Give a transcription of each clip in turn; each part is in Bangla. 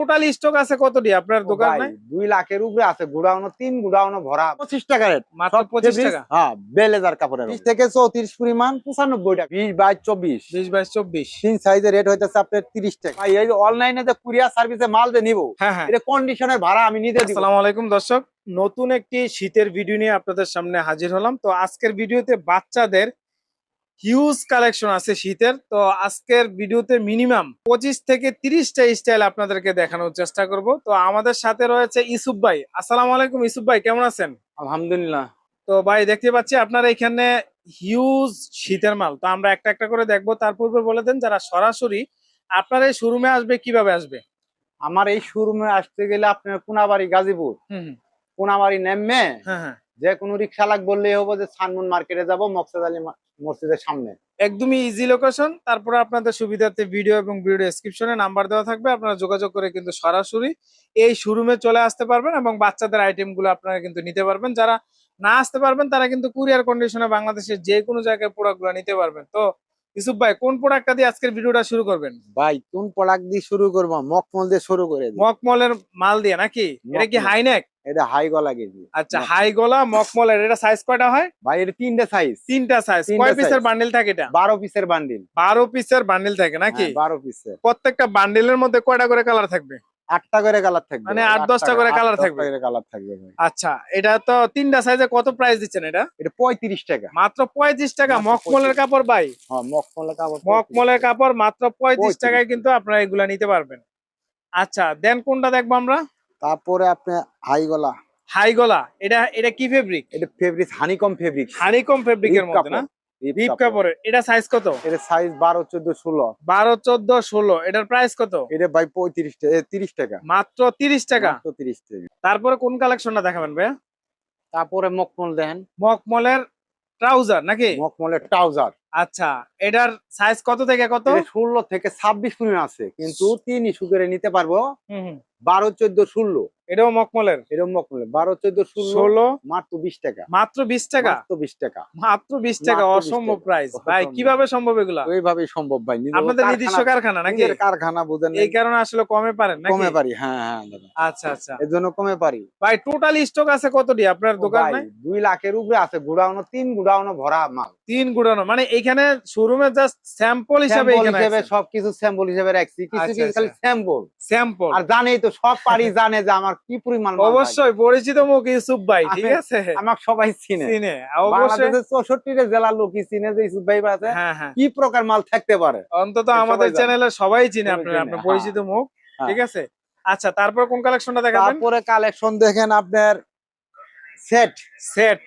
টোটাল স্টক আছে কতটি আপনার দোকানে দুই লাখের উপরে আছে গুড়াউনো তিন গুড়াউনো ভরা। পঁচিশ টাকা রেট মাত্র পঁচিশ টাকা। হ্যাঁ বেলেজার কাপড়ের বিশ থেকে চৌত্রিশ পরিমাণ। পঁচানব্বই টাকা বিশ বাইশ চব্বিশ। বিশ বাইশ চব্বিশ। তিন সাইজের রেট হইতেছে আপনার তিরিশ টাকা। ভাই এই অনলাইনে যে কুরিয়ার সার্ভিসে মাল যে নিবো হ্যাঁ হ্যাঁ। এটা কন্ডিশনের ভাড়া আমি নিতে দিব। আসসালামু আলাইকুম দর্শক। নতুন একটি শীতের ভিডিও নিয়ে আপনাদের সামনে হাজির হলাম। তো আজকের ভিডিওতে বাচ্চাদের হিউজ কালেকশন আছে শীতের। তো আজকের ভিডিওতে মিনিমাম পঁচিশ থেকে তিরিশটা স্টাইল আপনাদেরকে দেখানোর চেষ্টা করব। তো আমাদের সাথে রয়েছে ইসুফ ভাই। আসসালামু আলাইকুম ইসুফ ভাই কেমন আছেন? আলহামদুলিল্লাহ। তো ভাই দেখতে পাচ্ছি আপনারা এখানে হিউজ শীতের মাল। তো আমরা একটা একটা করে দেখব। তার পূর্বে বলে দেন যারা সরাসরি আপনার এই শোরুমে আসবে কীভাবে আসবে? আমার এই শোরুমে আসতে গেলে আপনার কোনাবাড়ি গাজীপুর। কোনাবাড়ি নেমে হ্যাঁ হ্যাঁ। যে কোনো রিক্সা লাগ বললেই হব যে সানমুন মার্কেটে যাব, মকসাদ আলী মসজিদের সামনে। একদমই ইজি লোকেশন তারপরে আপনাদের সুবিধার্থে ভিডিও এবং ভিডিও ডেসক্রিপশনে নাম্বার দেওয়া থাকবে। আপনারা যোগাযোগ করে কিন্তু সরাসরি এই শোরুমে চলে আসতে পারবেন এবং বাচ্চাদের আইটেমগুলো আপনারা কিন্তু নিতে পারবেন। যারা না আসতে পারবেন, তারা কিন্তু কুরিয়ার কন্ডিশনে বাংলাদেশের যে কোনো জায়গায় প্রোডাক্টগুলো নিতে পারবেন। তো ইসুফ ভাই কোন প্রোডাক্টটা দিয়ে আজকের ভিডিওটা শুরু করবেন? ভাই কোন প্রোডাক্ট দিয়ে শুরু করব? মকমল দিয়ে শুরু করে দিই। মকমলের মাল দিয়ে নাকি? এটা কি মখমল। হাইনেক এটা হাই গলা কেজি আচ্ছা হাই গলা মকমলের এটা সাইজ কয়টা হয়? ভাই এটা তিনটে সাইজ তিনটা সাইজ কয় পিসের। বান্ডিল থাকে এটা? বারো পিসের বান্ডিল বারো পিসের বান্ডিল থাকে নাকি? বারো পিসের প্রত্যেকটা বান্ডিলের মধ্যে কয়টা করে কালার থাকবে? আটটা করে কালার থাকবে মানে আট দশটা করে দশটা থাকবে। কালার থাকবে আচ্ছা এটা তো তিনটা সাইজে কত প্রাইস দিচ্ছেন এটা? এটা পঁয়ত্রিশ টাকা। মাত্র পঁয়ত্রিশ টাকা মাত্র মকমলের কাপড় ভাই? হ্যাঁ মকমলের কাপড় মকমলের কাপড় মাত্র পঁয়ত্রিশ 35 টাকায় কিন্তু আপনারা এগুলা নিতে পারবেন। আচ্ছা দেন কোনটা দেখব আমরা? তারপরে আপনি হাই গলা হাই গলা এটা এটা কি ফেব্রিক এটা ফেব্রিক হানিকম ফেব্রিক হানিকম ফেব্রিকের মধ্যে না? রিপ কাপড়ের এটা সাইজ কত? এটা সাইজ বারো চোদ্দ ষোলো। বারো চোদ্দ ষোলো। এটার প্রাইস কত? এটা ভাই পঁয়ত্রিশ টাকা তিরিশ টাকা। মাত্র তিরিশ টাকা। মাত্র তিরিশ টাকা। তারপরে কোন কালেকশনটা দেখাবেন ভাইয়া? তারপরে মকমল দেন। মকমলের ট্রাউজার নাকি? মকমলের ট্রাউজার আচ্ছা এটার সাইজ কত থেকে কত? এটা ষোলো থেকে ছাব্বিশ আছে। কিন্তু তিন ইস্যু করে নিতে পারব। হুম হুম। বারো চোদ্দ ষোলো। এটাও মকমলের এরকম মকমলের বারো চোদ্দ ষোলো মাত্র বিশ টাকা। মাত্র বিশ টাকা? মাত্র বিশ টাকা। মাত্র বিশ টাকা অসম্ভব প্রাইস ভাই কীভাবে সম্ভব এগুলা? ওইভাবেই সম্ভব ভাই। আপনাদের নিজস্ব কারখানা নাকি? কারখানা বুঝেন এই কারণে আসলে কমে পারেন কমে পারি হ্যাঁ হ্যাঁ আচ্ছা আচ্ছা। এর জন্য কমে পারি। ভাই টোটাল স্টক আছে কতটি আপনার দোকানে? দুই লাখের উপরে আছে। গুড়াউনো তিন গুড়াউনো ভরা মাল। তিন গুড়ানো। মানে এখানে শোরুমে জাস্ট স্যাম্পল হিসাবে হিসেবে সবকিছু স্যাম্পল হিসেবে রাখছি। কিছু আচ্ছা, কিছু খালি আচ্ছা। স্যাম্পল স্যাম্পল আর জানেই তো সব পারি জানে যে আমার কি পরিমাণ অবশ্যই পরিচিত মুখ ইউসুফ ভাই ঠিক আছে? আমাকে সবাই চিনে। চিনে অবশ্যই। বাংলাদেশের চৌষট্টি জেলার লোকই চিনে যে ইসুফ ভাই আছে। হ্যাঁ হ্যাঁ। কি প্রকার মাল থাকতে পারে? অন্তত আমাদের। চ্যানেলে সবাই চিনে আপনার হ্যাঁ। পরিচিত মুখ। ঠিক আছে? আচ্ছা তারপর কোন কালেকশনটা দেখাবেন? তারপরে কালেকশন দেখেন আপনার সেট সেট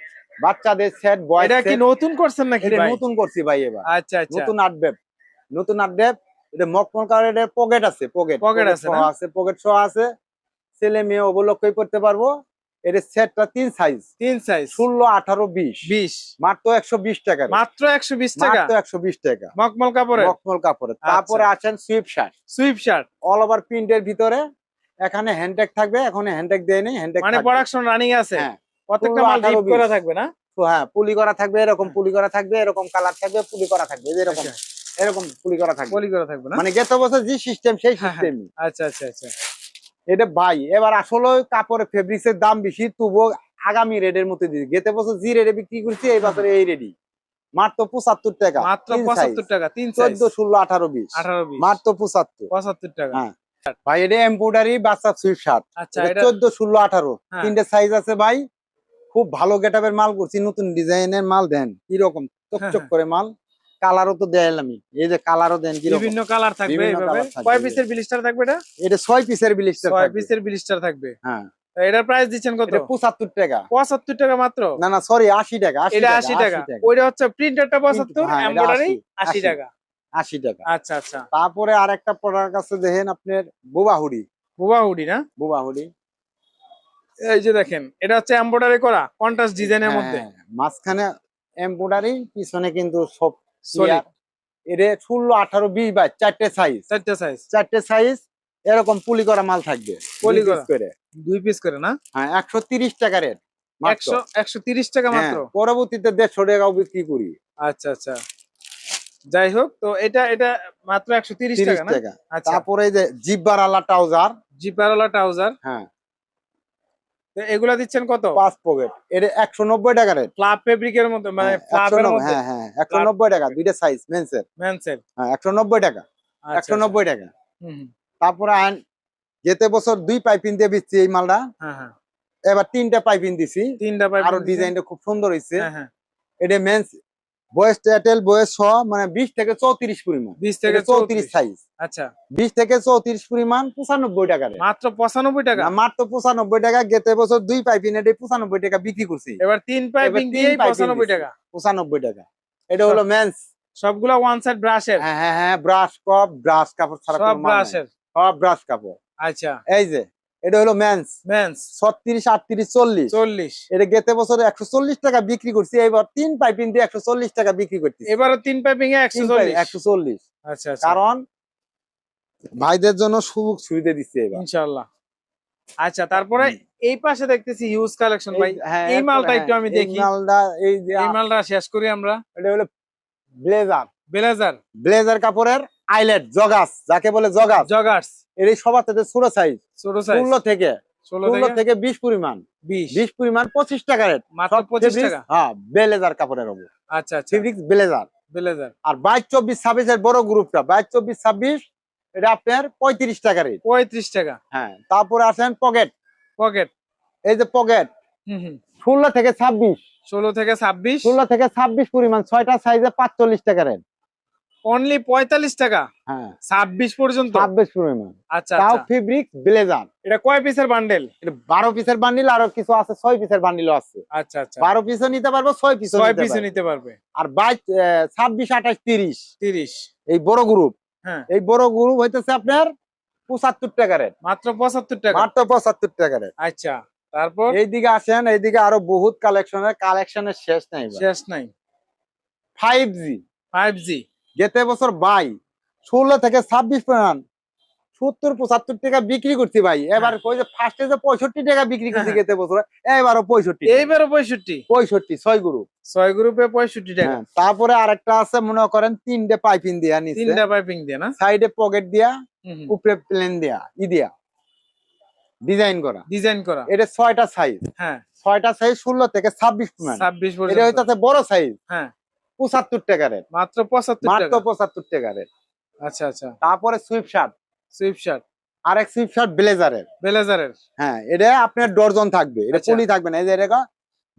বাচ্চাদের সেট বয় এটা কি নতুন করছেন নাকি ভাই? নতুন করছি ভাই এবার। আচ্ছা আচ্ছা। নতুন আটবেব নতুন আটবেব এটা মকমল কালারের পকেট আছে পকেট Pocket আছে? আছে পকেট সহ আছে। ছেলে মেয়ে অবলক্ষই করতে পারব। এর সেটটা তিন সাইজ তিন সাইজ ষোলো আঠারো বিশ। বিশ। মাত্র একশো বিশ টাকা মাত্র একশো বিশ টাকা? একশো বিশ টাকা। মকমল কাপড়ের? মকমল কাপড়ে তারপরে আসেন sweatshirt sweatshirt all over প্রিন্টের ভিতরে। এখানে হ্যান্ডটেক থাকবে এখন হ্যান্ডটেক দেয় নেই হ্যান্ডটেক মানে প্রোডাকশন রানিং আছে। হ্যাঁ। প্রত্যেকটা মাল ডিপ করা থাকবে না? হ্যাঁ পুলি করা থাকবে এরকম পুলি করা থাকবে এরকম কালার থাকবে পুলি করা থাকবে এরকম আচ্ছা, এরকম পুলি করা থাকবে। পলি করা থাকবে না? মানে গেত বছর যে সিস্টেম সেই হ্যাঁ, হ্যাঁ। সিস্টেমই আচ্ছা আচ্ছা আচ্ছা। এটা ভাই এবার আসলে কাপড়ের ফেব্রিক্সের দাম বেশি তবুও আগামী রেডের মধ্যে দিদি গেতে বছর যে রেডে বিক্রি করছি এই বছর এই রেডি মাত্র পঁচাত্তর টাকা। মাত্র পঁচাত্তর টাকা তিন চোদ্দ ষোলো আঠারো বিশ। আঠারো বিশ। মাত্র পঁচাত্তর। পঁচাত্তর টাকা। হ্যাঁ। ভাই এটা এম্পোডারি বাচ্চা সুইট শার্ট আচ্ছা চোদ্দ ষোলো আঠারো। হ্যাঁ। তিনটে সাইজ আছে ভাই। খুব ভালো গেটাপের মাল করছি নতুন ডিজাইনের মাল দেন। কীরকম? চকচক হ্যাঁ। করে মাল। কালারও তো দেয় আমি এই যে কালারও দেন বিভিন্ন কালার থাকবে এইভাবে। কয় পিসের ব্লিস্টার থাকবে এটা? এটা ছয় পিসের বিলিস্টার ছয় পিসের ব্লিস্টার থাকবে। হ্যাঁ। এটার প্রাইস দিচ্ছেন কত? এটা পঁচাত্তর টাকা। পঁচাত্তর টাকা মাত্র? না না সরি আশি টাকা এটা আশি টাকা। ওইটা হচ্ছে প্রিন্টারটা পঁচাত্তর হ্যাঁ, এমব্রয়ডারি 80, আশি 80 টাকা। আশি টাকা। আচ্ছা আচ্ছা। তারপরে আরেকটা প্রোডাক্ট আছে দেখেন আপনার বোবা হুডি। হুবা হুডি না? বোবা হুডি। এই যে দেখেন এটা হচ্ছে এমব্রয়ডারি করা কন্ট্রাস্ট ডিজাইনের মধ্যে হ্যাঁ, মাঝখানে এমব্রয়ডারি পিছনে কিন্তু সব ষোলো আঠারো বিশ বাই চারটে সাইজ চারটে সাইজ চারটে সাইজ এরকম পুলি করা মাল থাকবে। পলি দুই করে। দুই পিস করে না? হ্যাঁ একশো তিরিশ টাকা রেট একশো তিরিশ টাকা মাত্র? পরবর্তীতে দেড়শো টাকাও বিক্রি করি। আচ্ছা আচ্ছা। যাই হোক তো এটা এটা মাত্র একশো তিরিশ টাকা আচ্ছা। তারপরে যে ট্রাউজার। জিপারওয়ালা ট্রাউজার। হ্যাঁ। তো এগুলা দিচ্ছেন কত? পাঁচ পকেট। এটা একশো নব্বই টাকা রেট। ফ্লাপ ফেব্রিকের মধ্যে মানে হ্যাঁ, ফ্লাপের নব্বই- হ্যাঁ হ্যাঁ একশো নব্বই টাকা দুইটা সাইজ মেন্সের মেন্সের হ্যাঁ একশো নব্বই টাকা আচ্ছা, একশো নব্বই টাকা। তারপরে আন যেতে বছর দুই পাইপিং দিয়ে বিচ্ছি এই মালটা। হ্যাঁ এবার তিনটা পাইপিং দিছি। তিনটা পাইপ আরও ডিজাইনটা খুব সুন্দর হয়েছে হ্যাঁ হ্যাঁ। এটা মেন্স বয়স এয়ারটেল বয়স ছ মানে বিশ থেকে চৌত্রিশ পরিমাণ। বিশ থেকে চৌত্রিশ সাইজ আচ্ছা। বিশ থেকে চৌত্রিশ পরিমাণ পঁচানব্বই টাকা মাত্র পঁচানব্বই টাকা? মাত্র পঁচানব্বই টাকা গেতে বছর দুই পাইপিং এটা পঁচানব্বই টাকা বিক্রি করছি। এবার তিন পাইপিং পঁচানব্বই টাকা। পঁচানব্বই টাকা। এটা হলো মেন্স সবগুলা ওয়ান সাইড ব্রাশের হ্যাঁ হ্যাঁ হ্যাঁ ব্রাশ কপ ব্রাশ কাপড় ছাড়া সব ব্রাশের সব ব্রাশ কাপড় আচ্ছা। এই যে এটা হলো মেন্স মেন্স ছত্রিশ আটত্রিশ চল্লিশ। চল্লিশ। এটা গেতে বছরে একশো চল্লিশ টাকা বিক্রি করছি এবার তিন পাইপিং দিয়ে একশো চল্লিশ টাকা বিক্রি করছি এবারও তিন পাইপিং এ একশো চল্লিশ। আচ্ছা আচ্ছা। কারণ ভাইদের জন্য সুযোগ সুবিধা দিচ্ছে এবার। ইনশাল্লাহ আচ্ছা তারপরে এই পাশে দেখতেছি হিউজ কালেকশন ভাই। এই- হ্যাঁ, মালটা হ্যাঁ, একটু আমি দেখি। মালটা এই যে এই মালটা শেষ করি আমরা। এটা হলো ব্লেজার ব্লেজার ব্লেজার কাপড়ের আইলেট জগাস যাকে বলে জগাস। জগার্স এর এই সবার থেকে ছোট সাইজ ছোট সাইজ ষোলো থেকে ষোলো ষোলো থেকে বিশ পরিমাণ। বিশ। বিশ পরিমাণ পঁচিশ টাকা রেট মাত্র পঁচিশ টাকা? হ্যাঁ বেলেজার কাপড়ের হবে আচ্ছা আচ্ছা। Fabrics blazer. ব্লেজার। আর বাইশ চব্বিশ ছাব্বিশের বড় গ্রুপটা বাইশ চব্বিশ ছাব্বিশ এটা আপনার পঁয়ত্রিশ টাকা রেট পঁয়ত্রিশ টাকা। হ্যাঁ তারপরে আসেন পকেট পকেট এই যে পকেট ষোলো থেকে ছাব্বিশ। ষোলো থেকে ছাব্বিশ। ষোলো থেকে ছাব্বিশ পরিমাণ ছয়টা সাইজে পাঁচচল্লিশ টাকা রেট অনলি পঁয়তাল্লিশ টাকা? হ্যাঁ। ছাব্বিশ পর্যন্ত? ছাব্বিশ পরিমাণ আচ্ছা তাও আচ্ছা। ফেব্রিক্স ব্লেজার এটা কয় পিসের বান্ডেল এটা বারো পিসের বান্ডিল আরও কিছু আছে ছয় পিসের বান্ডিলও আছে। আচ্ছা আচ্ছা। বারো পিসও নিতে পারব ছয় পিসও ছয় পিসে পারব। নিতে পারবে। আর বাইশ ছাব্বিশ আঠাশ তিরিশ। তিরিশ। এই বড় গ্রুপ হ্যাঁ। এই বড় গ্রুপ হইতেছে আপনার পঁচাত্তর টাকা রেট মাত্র পঁচাত্তর টাকা? মাত্র পঁচাত্তর টাকা রেট আচ্ছা তারপর? এইদিকে আসেন এইদিকে আরও বহুত কালেকশনের কালেকশনের শেষ নাই শেষ নাই। ফাইভ জি ফাইভ জি গেতে বছর বাই। ষোলো থেকে ছাব্বিশ পরিমাণ সত্তর পঁচাত্তর টাকা বিক্রি করছি ভাই। এবার কই যে ফার্স্টে যে পঁয়ষট্টি টাকা বিক্রি করছি হ্যাঁ। গেতে বছর এবারও পঁয়ষট্টি। এইবারও পঁয়ষট্টি? পঁয়ষট্টি ছয় গ্রুপ ছয় গ্রুপে পঁয়ষট্টি টাকা। হ্যাঁ, তারপরে আরেকটা আছে মনে করেন তিনটে পাইপিং দিয়া নিচে। তিনটা পাইপিং দিয়ে না? সাইডে পকেট দিয়া। উপরে প্লেন দিয়া ই দিয়া। ডিজাইন করা। ডিজাইন করা। এটা ছয়টা সাইজ হ্যাঁ। ছয়টা সাইজ ষোলো থেকে ছাব্বিশ ছাব্বিশ এটা হইতাছে বড় সাইজ হ্যাঁ। পঁচাত্তর টাকা রেট। মাত্র পঁচাত্তর মাত্র টাকা? পঁচাত্তর টাকা রেট। আচ্ছা আচ্ছা। তারপরে সুইফট শার্ট সুইফট শার্ট আরেক সুইফট শার্ট ব্লেজারের ব্লেজারের হ্যাঁ এটা আপনার ডর্জন থাকবে। এটা আচ্ছা। পুলি থাকবে না। এই যে এটা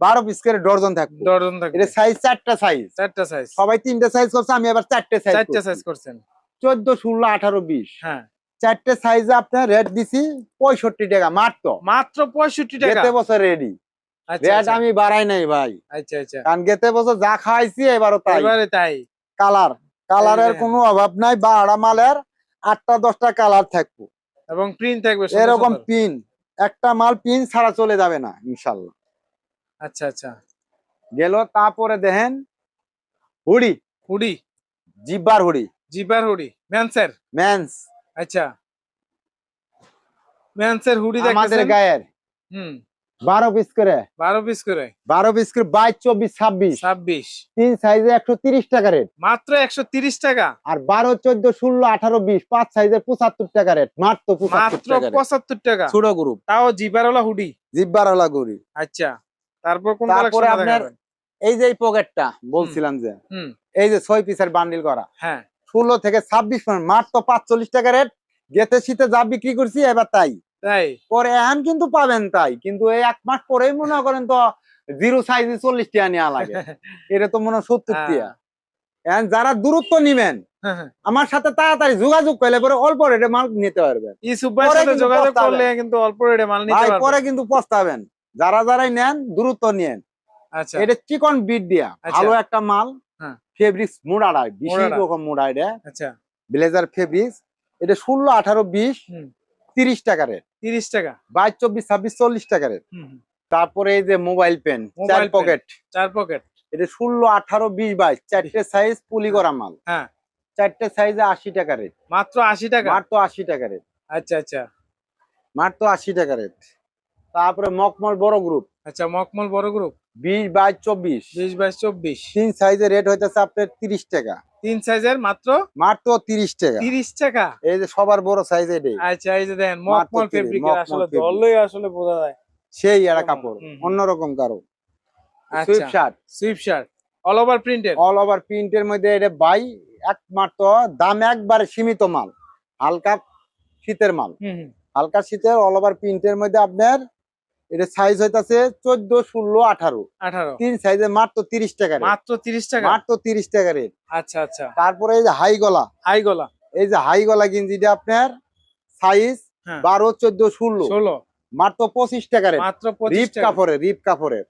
বারো পিস করে ডর্জন থাকবে। ডজন থাকবে। এটা সাইজ চারটা সাইজ চারটা সাইজ সবাই তিনটে সাইজ করছে আমি এবার চারটে সাইজ চারটা সাইজ করছেন। চোদ্দ ষোলো আঠারো বিশ। হ্যাঁ। চারটে সাইজে আপনার রেট দিছি পঁয়ষট্টি টাকা মাত্র। মাত্র পঁয়ষট্টি টাকা? বছর রেডি আচ্ছা রেট আচ্ছা। আমি বাড়াই নাই ভাই। আচ্ছা আচ্ছা। কারণ গেতে বছর যা খাইছি এবারও তাই। এবারে তাই। কালার। কালারের কোনো অভাব নাই বা আড়া মালের আটটা দশটা কালার থাকব। এবং প্রিন্ট থাকবে এরকম পিন একটা মাল পিন ছাড়া চলে যাবে না ইনশাল্লাহ। আচ্ছা আচ্ছা। গেল তারপরে দেখেন hoodie. Hoodie. Zipper hoodie. Zipper hoodie. ম্যানসের? Men's আচ্ছা। ম্যানসের হুডি আমাদের গায়ের। হুম। বারো পিস করে। বারো পিস করে। বারো পিস করে বাইশ চব্বিশ ছাব্বিশ। ছাব্বিশ। তিন সাইজে একশো তিরিশ টাকা রেট মাত্র একশো তিরিশ টাকা। আর বারো চোদ্দ ষোলো আঠারো বিশ পাঁচ সাইজে পঁচাত্তর টাকা রেট মাত্র পঁচাত্তর মাত্র। পঁচাত্তর টাকা। ছোট গ্রুপ তাও জিপারওয়ালা হুডি। জিব্বারওয়ালা গড়ি আচ্ছা। তারপর কোন তারপরে আপনার এই যে এই পকেটটা বলছিলাম যে হুম। এই যে ছয় পিসের বান্ডিল করা। হ্যাঁ। ষোলো থেকে ছাব্বিশ মাত্র পাঁচচল্লিশ টাকা রেট গেতে শীতে যা বিক্রি করছি এবার তাই। তাই? পরে এখন কিন্তু পাবেন তাই কিন্তু এই এক মাস পরেই মনে করেন তো জিরো সাইজে চল্লিশ টিয়া নেওয়া লাগে। এটা তো মনে হয় সত্তর হ্যাঁ। টাকা এখন যারা দূরত্ব নিবেন হ্যাঁ, হ্যাঁ। আমার সাথে তাড়াতাড়ি যোগাযোগ করলে পরে অল্প রেটে মাল নিতে পারবেন। পরে কিন্তু যোগাযোগ পস্তাবেন। করলে কিন্তু অল্প রেটে মাল নিতে ভাই পরে কিন্তু পস্তাবেন। যারা যারাই নেন দূরত্ব নেন আচ্ছা। এটা চিকন বিট দিয়া। আচ্ছা। ভালো একটা মাল। হ্যাঁ। ফেব্রিক্স মোড়াড়া। রকম মোড়া এটা। আচ্ছা। ব্লেজার ফেব্রিক্স এটা ষোলো আঠারো বিশ। তিরিশ টাকা রেট। তিরিশ টাকা। বাইশ চব্বিশ ছাব্বিশ চল্লিশ টাকা রেট। তারপরে এই যে মোবাইল পেন চার পকেট। চার পকেট। এটা ষোলো আঠারো বিশ বাইশ চারটে সাইজ পুলি করা মাল। হ্যাঁ। চারটে সাইজে আশি টাকা রেট। মাত্র আশি টাকা? মাত্র আশি টাকা রেট। আচ্ছা আচ্ছা। মাত্র আশি টাকা রেট। তারপরে মকমল বড় গ্রুপ আচ্ছা মকমল বড় গ্রুপ বিশ বাইশ চব্বিশ। বিশ বাইশ চব্বিশ। তিন সাইজের রেট হইতেছে আপনার তিরিশ টাকা। তিন সাইজের মাত্র? মাত্র তিরিশ টাকা। তিরিশ টাকা? এই যে সবার বড় সাইজ এটাই। আচ্ছা এই যে দেখেন মকমল 30, ফেব্রিকের আসলে। ধরলেই আসলে বোঝা যায়। সেই একটা কাপড়। অন্যরকম কারও। Sweatshirt sweatshirt all over printed all over প্রিন্টের মধ্যে এটা বাই একমাত্র দাম একবারে সীমিত মাল। হালকা শীতের মাল। হুম, হালকা শীতের অল ওভার প্রিন্টের মধ্যে আপনার এটা সাইজ হইতাছে চোদ্দ ষোলো আঠারো। আঠারো। তিন সাইজে মাত্র তিরিশ টাকা মাত্র তিরিশ টাকা? মাত্র তিরিশ টাকা রেট আচ্ছা আচ্ছা। তারপরে এই যে হাই গলা। হাই গলা। এই যে হাই গলা গেঞ্জিটা আপনার সাইজ হ্যাঁ। বারো চোদ্দ ষোলো। ষোলো। মাত্র পঁচিশ টাকা রেট মাত্র রিপ কাপড়ের রিপ কাপড়ের।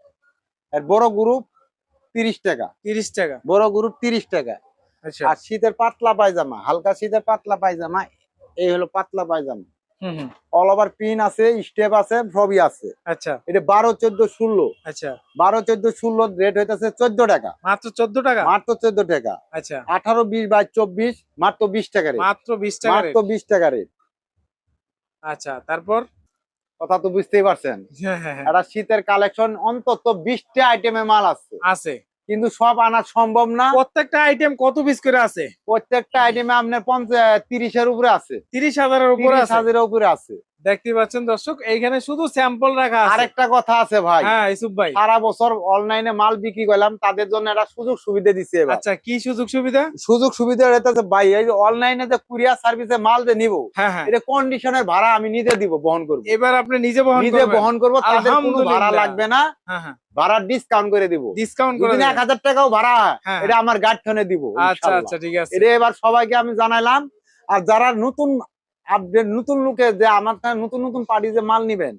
আর বড় গ্রুপ তিরিশ টাকা। তিরিশ টাকা। বড় গ্রুপ তিরিশ টাকা। আচ্ছা। আর শীতের পাতলা পায়জামা হালকা শীতের পাতলা পায়জামা এই হলো পাতলা পায়জামা। অল ওভার পিন আছে স্টেপ আছে সবই আছে। আচ্ছা। এটা বারো চোদ্দ ষোলো। আচ্ছা। বারো চোদ্দ ষোলো রেট হইতেছে চোদ্দ টাকা। মাত্র চোদ্দ টাকা? মাত্র চোদ্দ টাকা। আচ্ছা। আঠারো বিশ বাইশ চব্বিশ মাত্র বিশ টাকা রেট মাত্র বিশ টাকা মাত্র বিশ টাকা রেট আচ্ছা তারপর? কথা তো বুঝতেই পারছেন। হ্যাঁ হ্যাঁ হ্যাঁ। শীতের কালেকশন অন্তত বিশটা আইটেমে মাল আছে। আছে। কিন্তু সব আনা সম্ভব না। প্রত্যেকটা আইটেম কত পিস করে আছে? প্রত্যেকটা আইটেমে আপনার পঞ্চাশ তিরিশের উপরে আছে। তিরিশ হাজারের উপরে হাজারের উপরে আছে। দেখতে পাচ্ছেন দর্শক এইখানে শুধু স্যাম্পল রাখা আছে। আরেকটা কথা আছে ভাই। হ্যাঁ ইসুফ ভাই। সারা বছর অনলাইনে মাল বিক্রি করলাম তাদের জন্য একটা সুযোগ সুবিধা এবার। আচ্ছা কি সুযোগ সুবিধা? সুযোগ সুবিধা হইতেছে ভাই এই অনলাইনে যে কুরিয়ার সার্ভিসে মাল যে নিব হ্যাঁ হ্যাঁ। এটা কন্ডিশনের ভাড়া আমি নিজে দিব বহন করব। এবার আপনি নিজে বহন নিজে বহন করব তাদের কোনো ভাড়া লাগবে না। হ্যাঁ হ্যাঁ। ভাড়া ডিসকাউন্ট করে দিব। ডিসকাউন্ট করে এক হাজার টাকাও ভাড়া এটা আমার দিব আচ্ছা আচ্ছা ঠিক আছে। এটা এবার সবাইকে আমি জানাইলাম। আর যারা নতুন আপডেট নতুন লোকে যে আমার নতুন নতুন পার্টি যে মাল নিবেন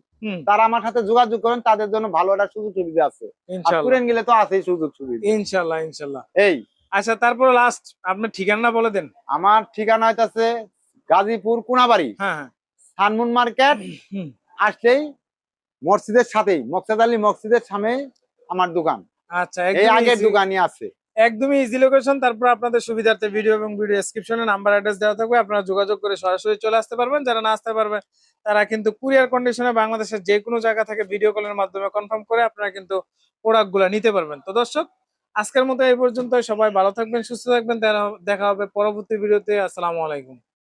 তারা আমার সাথে যোগাযোগ করেন তাদের জন্য ভালো একটা সুযোগ সুবিধা আছে। পুরেন গেলে তো আছেই সুযোগ সুবিধা। ইনশাল্লাহ ইনশাল্লাহ। এই। আচ্ছা তারপর লাস্ট আপনার ঠিকানা বলে দেন। আমার ঠিকানা হইতাছে গাজীপুর কোনাবাড়ি। হ্যাঁ হ্যাঁ। Sun Moon market. আসলেই মসজিদের সাথেই মকসাদ আলী মসজিদের সামনে আমার দোকান। আচ্ছা এই আগের দোকানই আছে। একদমই ইজি লোকেশন তারপর আপনাদের সুবিধার্থে ভিডিও এবং ভিডিও ডেসক্রিপশনে নাম্বার অ্যাড্রেস দেওয়া থাকবে। আপনারা যোগাযোগ করে সরাসরি চলে আসতে পারবেন। যারা না আসতে পারবেন, তারা কিন্তু কুরিয়ার কন্ডিশনে বাংলাদেশের যে কোনো জায়গা থেকে ভিডিও কলের মাধ্যমে কনফার্ম করে আপনারা কিন্তু প্রোডাক্টগুলো নিতে পারবেন। তো দর্শক, আজকের মতো এই পর্যন্ত সবাই ভালো থাকবেন, সুস্থ থাকবেন। দেখা- হবে পরবর্তী ভিডিওতে আসসালামু আলাইকুম।